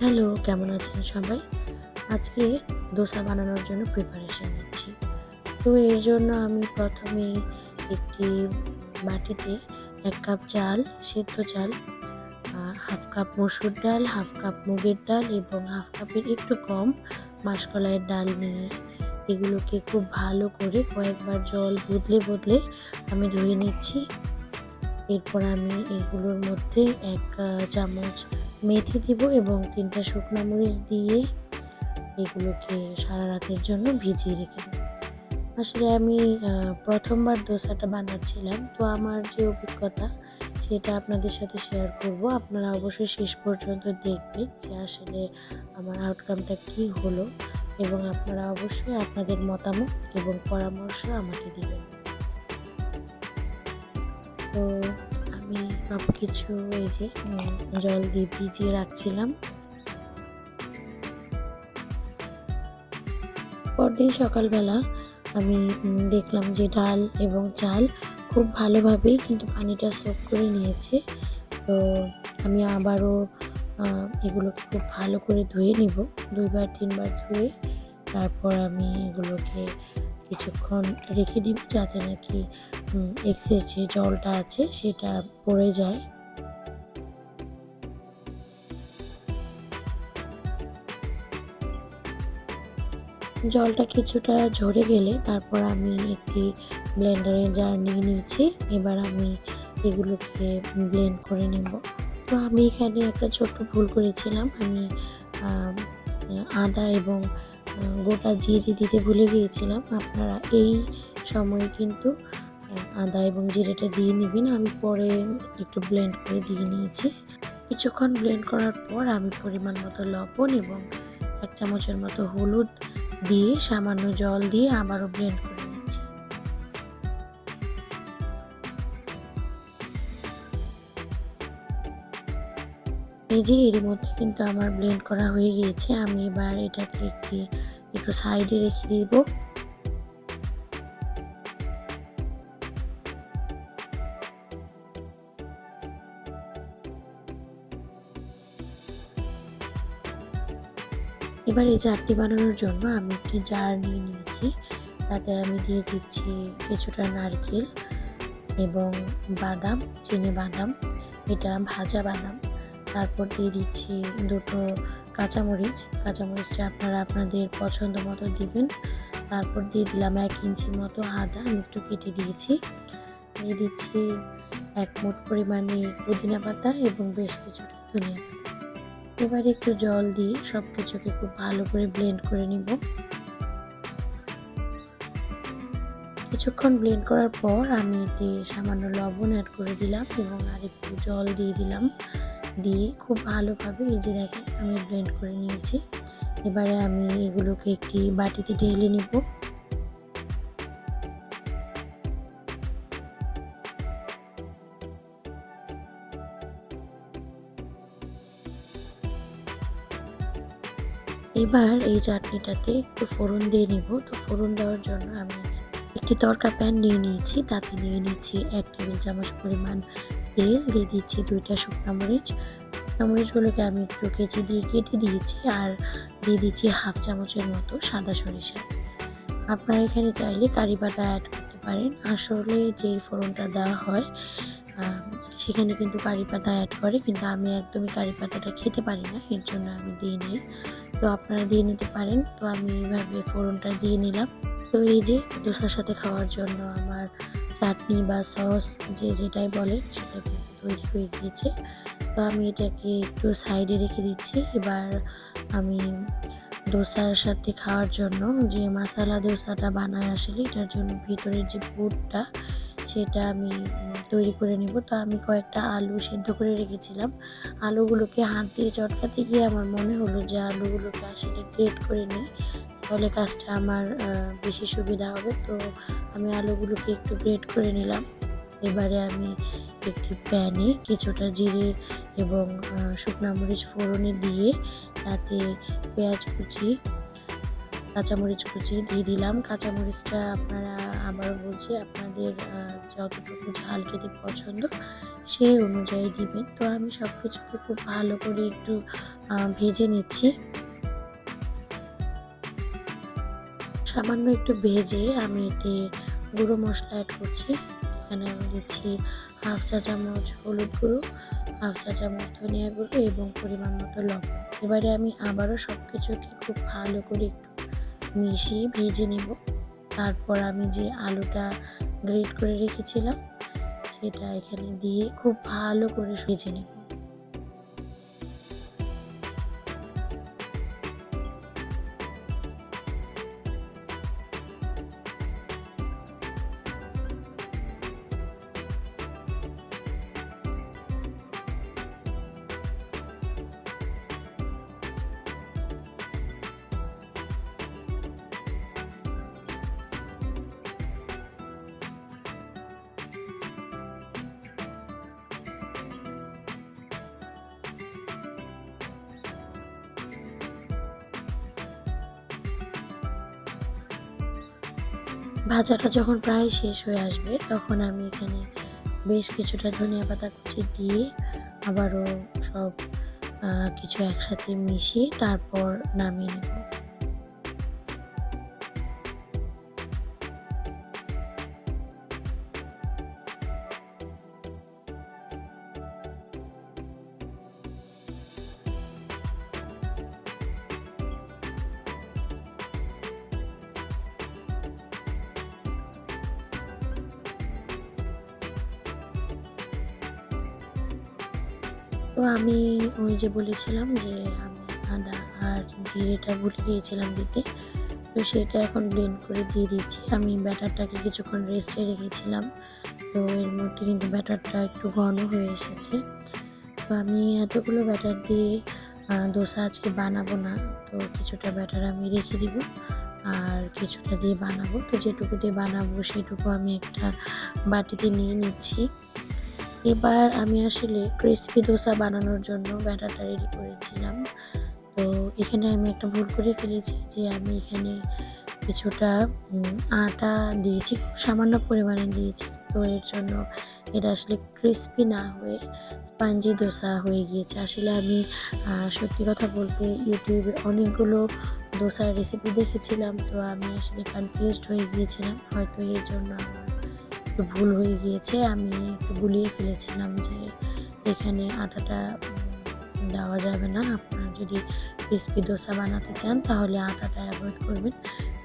Hello, কেমন আছেন সবাই? আজকে দোসা বানানোর জন্য প্রিপারেশন নিচ্ছি। তো এর জন্য আমি প্রথমে একটি বাটিতে এক কাপ চাল, সেদ্ধ চাল হাফ কাপ মসুর ডাল হাফ কাপ মুগের ডাল এবং হাফ কাপের একটু কম মাসকলাইয়ের ডাল নিয়ে এগুলোকে খুব ভালো করে কয়েকবার জল বদলে বদলে আমি ধুয়ে নিচ্ছি। এরপর আমি এগুলোর মধ্যে এক চামচ মেথি দিব এবং তিনটা শুকনো মরিচ দিয়ে এগুলোকে সারা রাতের জন্য ভিজিয়ে রেখে দেব। আসলে আমি প্রথমবার দোসাটা বানাচ্ছিলাম। তো আমার যে অভিজ্ঞতা, সেটা আপনাদের সাথে শেয়ার করব। আপনারা অবশ্যই শেষ পর্যন্ত দেখবেন যে আসলে আমার আউটকামটা কি হলো এবং আপনারা অবশ্যই আপনাদের মতামত এবং পরামর্শ আমাকে দেবেন। তো আমি সব কিছু এই যে জল দিয়ে ভিজিয়ে রাখছিলাম। পরদিন সকালবেলা আমি দেখলাম যে ডাল এবং চাল খুব ভালোভাবেই কিন্তু পানিটা সোক করে নিয়েছে। তো আমি আবারও এগুলোকে খুব ভালো করে ধুয়ে নিব। দুইবার, তিনবার ধুয়ে তারপর আমি এগুলোকে কিছুক্ষণ রেখে দিব যাতে নাকি এক্সেস যে জলটা আছে সেটা পড়ে যায়। জলটা কিছুটা ঝরে গেলে তারপর আমি একটি ব্লেন্ডারে জার নিয়ে নিয়েছি। এবার আমি এগুলোকে ব্লেন্ড করে নেব। তো আমি এখানে একটা ছোট্ট ভুল করেছিলাম। আমি আদা এবং গোটা জিরে দিতে ভুলে গিয়েছিলাম। আপনারা এই সময় কিন্তু আদা এবং জিরেটা দিয়ে নেবেন। আমি পরে একটু ব্লেন্ড করে দিয়ে নিয়েছি। কিছুক্ষণ ব্লেন্ড করার পর আমি পরিমাণ মতো লবণ এবং এক চামচের মতো হলুদ দিয়ে সামান্য জল দিয়ে আবারও ব্লেন্ড করে নিচ্ছি। এই যে এর মধ্যে কিন্তু আমার ব্লেন্ড করা হয়ে গিয়েছে, আমি এবার এটাকে একটি একটু সাইডে রেখে দিব। এবার এই চারটি বানানোর জন্য আমি একটি জার নিয়ে নিয়েছি। তাতে আমি দিয়ে দিচ্ছি কিছুটা নারকেল এবং বাদাম, চিনি বাদাম। এটা ভাজা বাদাম। তারপর দিয়ে দিচ্ছি দুটো কাঁচামরিচ। কাঁচামরিচটা আপনারা আপনাদের পছন্দ মতো দিবেন। তারপর দিয়ে দিলাম এক ইঞ্চি মতো আদা। আমি একটু কেটে দিয়েছি। দিয়ে দিচ্ছি এক মুঠ পরিমাণে পুদিনা পাতা এবং বেশ কিছুটা ধনিয়া পাতা। এবার একটু জল দিয়ে সব কিছুকে খুব ভালো করে ব্লেন্ড করে নিব। কিছুক্ষণ ব্লেন্ড করার পর আমি এতে সামান্য লবণ অ্যাড করে দিলাম এবং আর একটু জল দিয়ে দিলাম। দিয়ে খুব ভালোভাবে এই যে দেখেন আমি ব্লেন্ড করে নিয়েছি। এবারে আমি এগুলোকে একটি বাটিতে ঢেলে নিব। এবার এই চাটনিটাতে একটু ফোড়ন দিয়ে নিব। তো ফোড়ন দেওয়ার জন্য আমি একটি তরকা প্যান নিয়ে নিয়েছি, তাতে নিয়ে নিচ্ছি এক টেবিল চামচ পরিমাণ তেল, দিয়ে দিচ্ছি দুইটা শুকনো মরিচ। শুকনো মরিচগুলোকে আমি একটু কেচি দিয়ে কেটে দিয়েছি আর দিয়ে দিচ্ছি হাফ চামচের মতো সাদা সরিষা। আপনারা এখানে চাইলে কারি পাতা অ্যাড করতে পারেন। আসলে যে ফোড়নটা দেওয়া হয় সেখানে কিন্তু কারি পাতা অ্যাড করে, কিন্তু আমি একদমই কারি পাতাটা খেতে পারি না, এর জন্য আমি দিই নি তো আপনারা দিয়ে নিতে পারেন। তো আমি এইভাবে ফোড়নটা দিয়ে নিলাম। তো এই যে দোসার সাথে খাওয়ার জন্য আমার চাটনি বা সস, যে যেটাই বলে সেটা কিন্তু তৈরি হয়ে গিয়েছে। তো আমি এটাকে একটু সাইডে রেখে দিচ্ছি। এবার আমি দোসার সাথে খাওয়ার জন্য যে মশালা দোসাটা বানায় আসলে এটার জন্য ভিতরের যে পুরটা সেটা আমি তৈরি করে নেব। তো আমি কয়েকটা আলু সেদ্ধ করে রেখেছিলাম। আলুগুলোকে হাত দিয়ে চটকাতে গিয়ে আমার মনে হলো যে আলুগুলোকে আসলে গ্রেট করে নিই। তাহলে কাজটা আমার বেশি সুবিধা হবে। তো আমি আলুগুলোকে একটু গ্রেট করে নিলাম। এবারে আমি একটি প্যানে কিছুটা জিরে এবং শুকনো মরিচ ফোড়নে দিয়ে তাতে পেঁয়াজ কুচি কাঁচামরিচ কুচি দিয়ে দিলাম। কাঁচামরিচটা আপনারা আবার বলছি, আপনাদের যতটুকু ঝাল খেতে পছন্দ সেই অনুযায়ী দিবেন। তো আমি সব কিছুকে খুব ভালো করে একটু ভেজে নিচ্ছি। সামান্য একটু ভেজে আমি এতে গুঁড়ো মশলা অ্যাড করছি। এখানে আমি দিচ্ছি হাফ চা চামচ হলুদ গুঁড়ো হাফ চা চামচ ধনিয়া গুঁড়ো এবং পরিমাণ মতো লবণ। এবারে আমি আবারও সব কিছুকে খুব ভালো করে একটু মিশিয়ে ভেজে নেব। তারপর আমি যে আলুটা গ্রেট করে রেখেছিলাম, সেটা এখানে দিয়ে খুব ভালো করে ভেজে নেব। ভাজাটা যখন প্রায় শেষ হয়ে আসবে, তখন আমি এখানে বেশ কিছুটা ধনিয়া পাতা কুচি দিয়ে আবারও সব কিছু একসাথে মিশিয়ে তারপর নামিয়ে নেব। তো আমি ওই যে বলেছিলাম যে আমি আদা আর জিরেটা ভুলে গিয়েছিলাম দিতে। তো সেটা এখন ব্লেন্ড করে দিয়ে দিচ্ছি। আমি ব্যাটারটাকে কিছুক্ষণ রেস্টে রেখেছিলাম। তো এর মধ্যে কিন্তু ব্যাটারটা একটু ঘন হয়ে এসেছে। তো আমি এতগুলো ব্যাটার দিয়ে দোসা আজকে বানাবো না। তো কিছুটা ব্যাটার আমি রেখে দিব আর কিছুটা দিয়ে বানাবো। তো যেটুকু দিয়ে বানাবো সেটুকু আমি একটা বাটিতে নিয়ে নিচ্ছি। এবার আমি আসলে ক্রিসপি দোসা বানানোর জন্য ব্যাটারটা রেডি করেছিলাম। তো এখানে আমি একটা ভুল করে ফেলেছি যে আমি এখানে কিছুটা আটা দিয়েছি সামান্য পরিমাণে দিয়েছি। তো এর জন্য এটা আসলে ক্রিসপি না হয়ে স্পাঞ্জি দোসা হয়ে গিয়েছে। আসলে আমি সত্যি কথা বলতে ইউটিউবে অনেকগুলো দোসার রেসিপি দেখেছিলাম, তো আমি আসলে কনফিউজড হয়ে গিয়েছিলাম। হয়তো এর জন্য আমার একটু ভুল হয়ে গিয়েছে, আমি একটু গুলিয়ে ফেলেছিলাম যে এখানে আটাটা দেওয়া যাবে না। আপনারা যদি ক্রিসপি দোসা বানাতে চান, তাহলে আটাটা অ্যাভয়েড করবেন।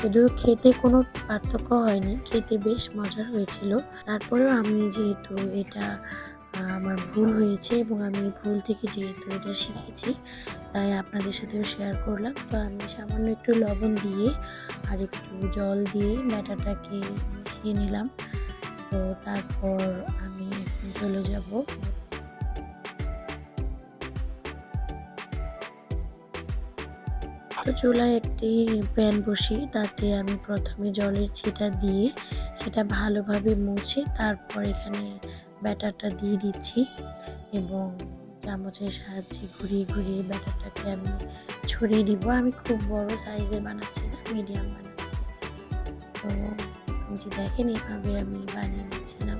যদিও খেতে কোনো পার্থক্য হয়নি, খেতে বেশ মজা হয়েছিল। তারপরেও আমি যেহেতু এটা আমার ভুল হয়েছে এবং আমি ভুল থেকে যেহেতু এটা শিখেছি, তাই আপনাদের সাথেও শেয়ার করলাম। তো আমি সামান্য একটু লবণ দিয়ে আর একটু জল দিয়ে ব্যাটারটাকে মিশিয়ে নিলাম। তো তারপর আমি চলে যাব। চুলায় একটি প্যান বসি, তাতে আমি প্রথমে জলের ছিটা দিয়ে সেটা ভালোভাবে মুছে তারপর এখানে ব্যাটারটা দিয়ে দিচ্ছি এবং চামচের সাহায্যে ঘুরিয়ে ঘুরিয়ে ব্যাটারটাকে আমি ছড়িয়ে দিব। আমি খুব বড় সাইজের বানাচ্ছি না, মিডিয়াম বানাচ্ছি। তো যে দেখেন এইভাবে আমি বানিয়ে নিচ্ছিলাম।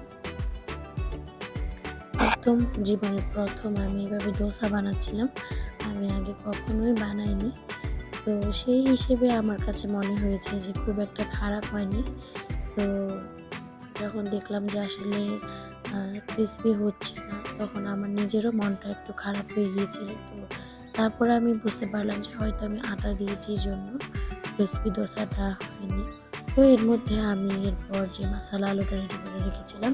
একদম জীবনের প্রথম আমি এভাবে দোসা বানাচ্ছিলাম, আমি আগে কখনোই বানাইনি। তো সেই হিসেবে আমার কাছে মনে হয়েছে যে খুব একটা খারাপ হয়নি। তো যখন দেখলাম যে আসলে ক্রিসপি হচ্ছে না, তখন আমার নিজেরও মনটা একটু খারাপ হয়ে গিয়েছিল। তো তারপরে আমি বুঝতে পারলাম যে হয়তো আমি আটা দিয়েছি জন্য ক্রিসপি দোসাটা হয়নি। তো এর মধ্যে আমি এরপর যে মশলা আলুটা রেডি করে রেখেছিলাম,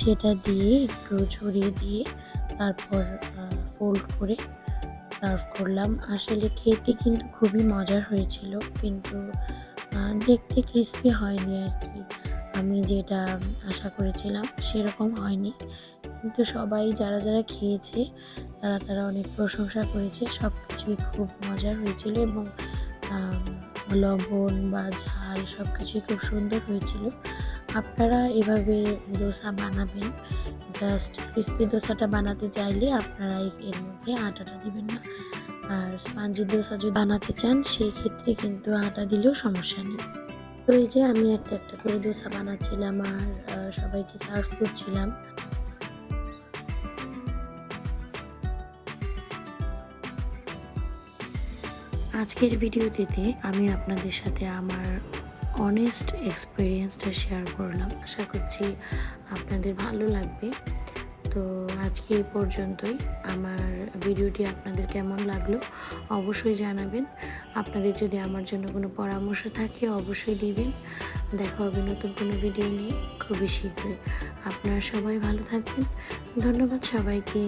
সেটা দিয়ে একটু ছড়িয়ে দিয়ে তারপর ফোল্ড করে সার্ভ করলাম। আসলে খেতে কিন্তু খুবই মজার হয়েছিল, কিন্তু দেখতে ক্রিস্পি হয়নি আর কি। আমি যেটা আশা করেছিলাম সেরকম হয়নি। কিন্তু সবাই যারা যারা খেয়েছে, তারা তারা অনেক প্রশংসা করেছে। সব কিছুই খুব মজার হয়েছিল এবং লবণ বা ঝাল সব কিছুই খুব সুন্দর হয়েছিল। আপনারা এভাবে দোসা বানাবেন। জাস্ট ক্রিস্পি দোসাটা বানাতে চাইলে আপনারা এর মধ্যে আটাটা দিবেন না। আর স্পঞ্জি দোসা যদি বানাতে চান, সেই ক্ষেত্রে কিন্তু আটা দিলেও সমস্যা নেই। তো এই যে আমি একটা একটা করে দোসা বানাচ্ছিলাম আর সবাইকে সার্ভ করছিলাম। আজকের ভিডিওটিতে আমি আপনাদের সাথে আমার অনেস্ট এক্সপিরিয়েন্সটা শেয়ার করলাম। আশা করছি আপনাদের ভালো লাগবে। তো আজকে এই পর্যন্তই। আমার ভিডিওটি আপনাদের কেমন লাগল অবশ্যই জানাবেন। আপনাদের যদি আমার জন্য কোনো পরামর্শ থাকে অবশ্যই দিবেন। দেখা হবে নতুন কোনো ভিডিও নিয়ে। খুবই শীঘ্রই। আপনারা সবাই ভালো থাকবেন। ধন্যবাদ সবাইকে।